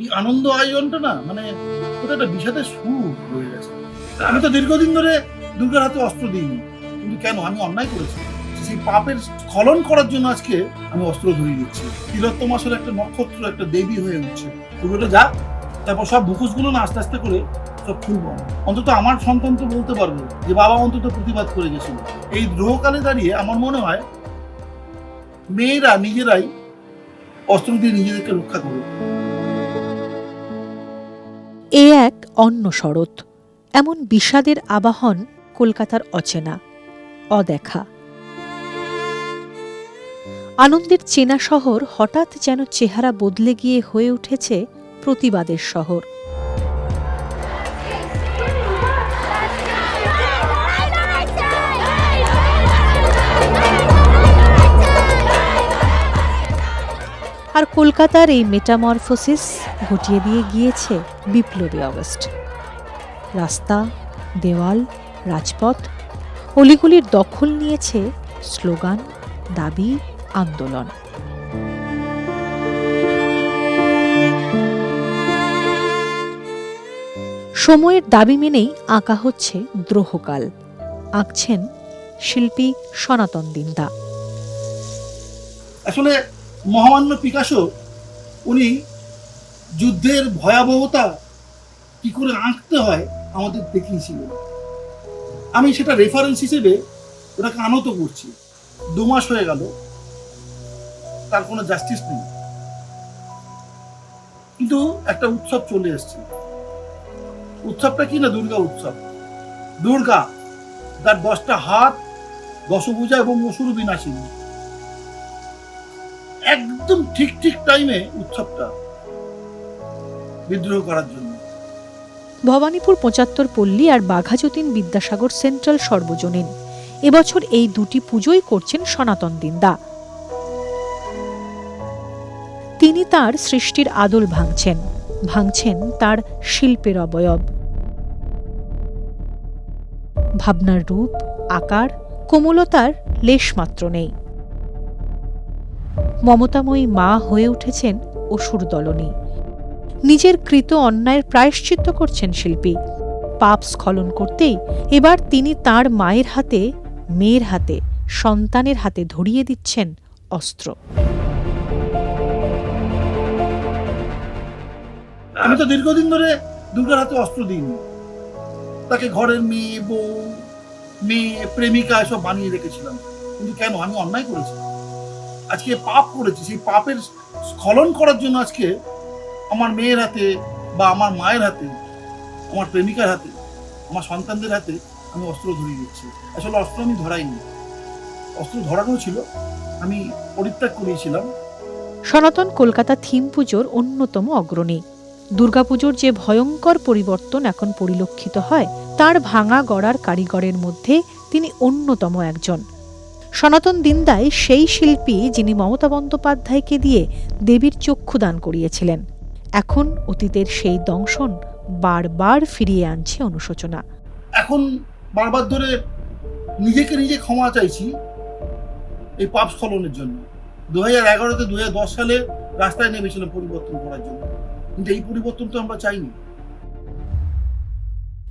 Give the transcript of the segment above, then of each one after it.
এই আনন্দ আয়োজনটা না মানে ওটা একটা বিষাদের সুর হয়ে গেছে। আমি তো দীর্ঘদিন ধরে দুর্গার হাতে অস্ত্র দিইনি, কিন্তু কেন? আমি অন্যায় করেছি। সেই পাপের স্খলন করার জন্য আজকে আমি অস্ত্র ধরিয়ে দিচ্ছি। তিলোত্তম মাসের একটা নক্ষত্র, একটা দেবী হয়ে উঠছে। ওগুলো যা তারপর সব মুখোশগুলো না আস্তে আস্তে করে সব খুলবো। অন্তত আমার সন্তান তো বলতে পারবে যে বাবা অন্তত প্রতিবাদ করে গেছিল। এই দ্রোহকালে দাঁড়িয়ে আমার মনে হয়, মেয়েরা নিজেরাই অস্ত্র দিয়ে নিজেদেরকে রক্ষা করবে এ এক অন্য শরৎ, এমন বিষাদের আবাহন কলকাতার অচেনা, অদেখা। আনন্দের চেনা শহর হঠাৎ যেন চেহারা বদলে গিয়ে হয়ে উঠেছে প্রতিবাদের শহর। আর কলকাতার এই মেটামরফোসিস ঘটিয়ে দিয়ে গিয়েছে বিপ্লবী অগস্ট রাস্তা, দেওয়াল, রাজপথ, অলিগুলির দখল নিয়েছে স্লোগান, দাবি, আন্দোলন। সময়ের দাবি মেনেই আঁকা হচ্ছে দ্রোহকাল। আঁকছেন শিল্পী সনাতন দিন্দা। আসলে মহামান্য পিকাসো, উনি যুদ্ধের ভয়াবহতা কি করে আঁকতে হয় আমাদের দেখিয়েছিলেন। আমি সেটা রেফারেন্স হিসেবে ওটাকে আনত করছি। দু মাস হয়ে গেল, তার কোনো জাস্টিস নেই। কিন্তু একটা উৎসব চলে এসছে। উৎসবটা কি না দুর্গা উৎসব? দুর্গা তার দশটা হাত দশভূজা এবং অসুর বিনাশিনী। একদম ঠিক ঠিক টাইমে উৎসবটা বিদ্রোহ করার জন্য। ভবানীপুর পঁচাত্তর পল্লী আর বাঘাযতীন বিদ্যাসাগর সেন্ট্রাল সর্বজনীন। এবছর এই দুটি পুজোই করছেন সনাতন দিন্দা। তিনি তার সৃষ্টির আদল ভাঙছেন ভাঙছেন তার শিল্পের অবয়ব। ভাবনার রূপ, আকার, কোমলতার লেশমাত্র নেই। মমতাময়ী মা হয়ে উঠেছেন অসুর দলনী। নিজের কৃত অন্যায়ের প্রায়শ্চিত্ত করছেন শিল্পী। পাপ স্খলন করতেই এবার তিনি তার মায়ের হাতে, মেয়ের হাতে, সন্তানের হাতে ধরিয়ে দিচ্ছেন অস্ত্র। আমি তো দীর্ঘদিন ধরে দুর্গার হাতে অস্ত্র দিইনি। তাকে ঘরের মেয়ে, বউ, মেয়ে, প্রেমিকা এসব বানিয়ে রেখেছিলাম। কিন্তু কেন? আমি অন্যায় করেছি। আজকে পাপ করেছি, সেই পাপের স্খলন করার জন্য আজকে আমার মেয়ের হাতে বা আমার মায়ের হাতে, আমার প্রেমিকার হাতে, আমার সন্তানদের হাতে আমি অস্ত্র ধরিয়ে দিচ্ছি। আসলে অস্ত্র আমি ধরাইনি। অস্ত্র ধরানো ছিল, আমি পরিত্যাগ করিয়েছিলাম। সনাতন কলকাতা থিম পুজোর অন্যতম অগ্রণী। দুর্গাপুজোর যে ভয়ঙ্কর পরিবর্তন এখন পরিলক্ষিত হয়, তার ভাঙা গড়ার কারিগরের মধ্যে তিনি অন্যতম একজন। সনাতন দিন্দাই সেই শিল্পী যিনি মমতা বন্দ্যোপাধ্যায়কে দিয়ে দেবীর চক্ষু দান করিয়েছিলেন। এখন অতীতের সেই দংশন বারবার ফিরিয়ে আনছে অনুশোচনা। এখন বারবার ধরে নিজেকে নিজে ক্ষমা চাইছি এই পাপ স্খলনের জন্য। দু হাজার এগারোতে দু হাজার দশ সালে রাস্তায় নেমেছিলাম পরিবর্তন করার জন্য। কিন্তু এই পরিবর্তন তো আমরা চাইনি।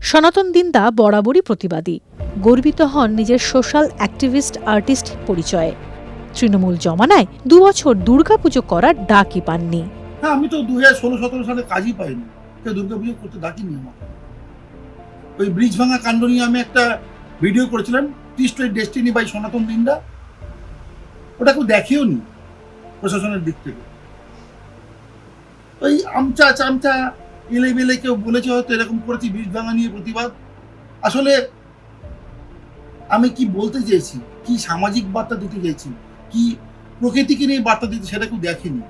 সনাতন দিন্দা বরাবরই প্রতিবাদী। গর্বিত হন নিজের সোশ্যাল অ্যাক্টিভিস্ট আর্টিস্ট পরিচয়ে। তৃণমূল জমানায় দু দুবছর দুর্গাপুজো করার ডাকই পাননি। হ্যাঁ আমি তো দু হাজার ষোলো, সতেরো সালে কাজই পাইনি। কেউ দুর্গা পুজো করতে ডাকিনি আমাকে। ওই ব্রিজ ভাঙা কাণ্ড নিয়ে আমি একটা ভিডিও করেছিলাম, টি স্ট্রেট ডেস্টিনি বাই সনাতন দিন্দা। ওটা কেউ দেখেও নি প্রশাসনের দিক থেকে। ওই আমচা চামচা এলে বেলে কেউ বলেছে হয়তো এরকম করেছি, ব্রিজ ভাঙা নিয়ে প্রতিবাদ। আসলে আমি কি বলতে চেয়েছি কি সামাজিক বার্তা দিতে চেয়েছি কি প্রকৃতিকে নিয়ে বার্তা দিতে সেটা কেউ দেখেনি।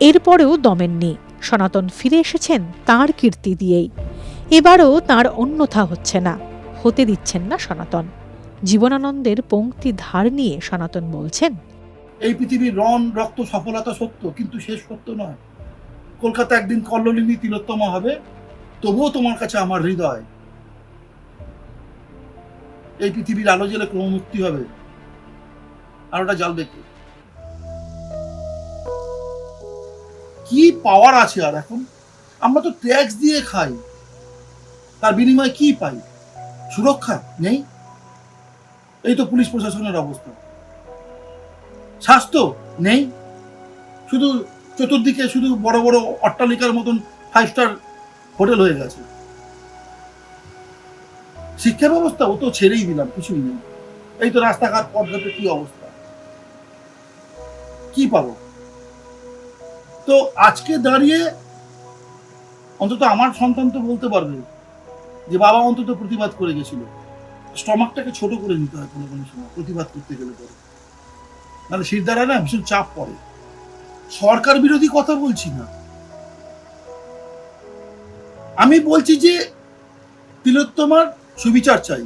এরপরেও দমেননি সনাতন ফিরে এসেছেন তার কীর্তি দিয়েই। এবারও তার অন্যথা হচ্ছে না। হতে দিচ্ছেন না সনাতন। জীবনানন্দের পংক্তি ধার নিয়ে সনাতন বলছেন এই পৃথিবীর রণ রক্ত সফলতা সত্য কিন্তু শেষ সত্য নয়। কলকাতা একদিন কল্লোলিনী তিলোত্তমা হবে তবুও তোমার কাছে আমার হৃদয়। এই পৃথিবীর আলো জেলে ক্রমমুক্তি হবে। আর ওটা জ্বালবে কে? কি পাওয়ার আছে আর এখন? আমরা তো ট্যাক্স দিয়ে খাই। তার বিনিময়ে কি পাই? সুরক্ষা নেই? এই তো পুলিশ প্রশাসনের অবস্থা। স্বাস্থ্য নেই? শুধু চতুর্দিকে শুধু বড় বড় অট্টালিকার মতন ফাইভ স্টার হোটেল হয়ে গেছে। শিক্ষা ব্যবস্থা ও তো ছেড়েই দিলাম, কিছুই নেই। এই তো রাস্তাঘাট, পথঘাটের কি অবস্থা? কি পাবো? তো আজকে দাঁড়িয়ে অন্তত আমার সন্তান তো বলতে পারবে যে বাবা অন্তত প্রতিবাদ করে গেছিল। স্টমাকটাকে ছোট করে নিতে হয় কোনো কোনো সময়, প্রতিবাদ করতে গেলে পরে। মানে শির দ্বারা না ভীষণ চাপ পড়ে। সরকার বিরোধী কথা বলছি না। আমি বলছি যে তিলোত্তমার সুবিচার চাই।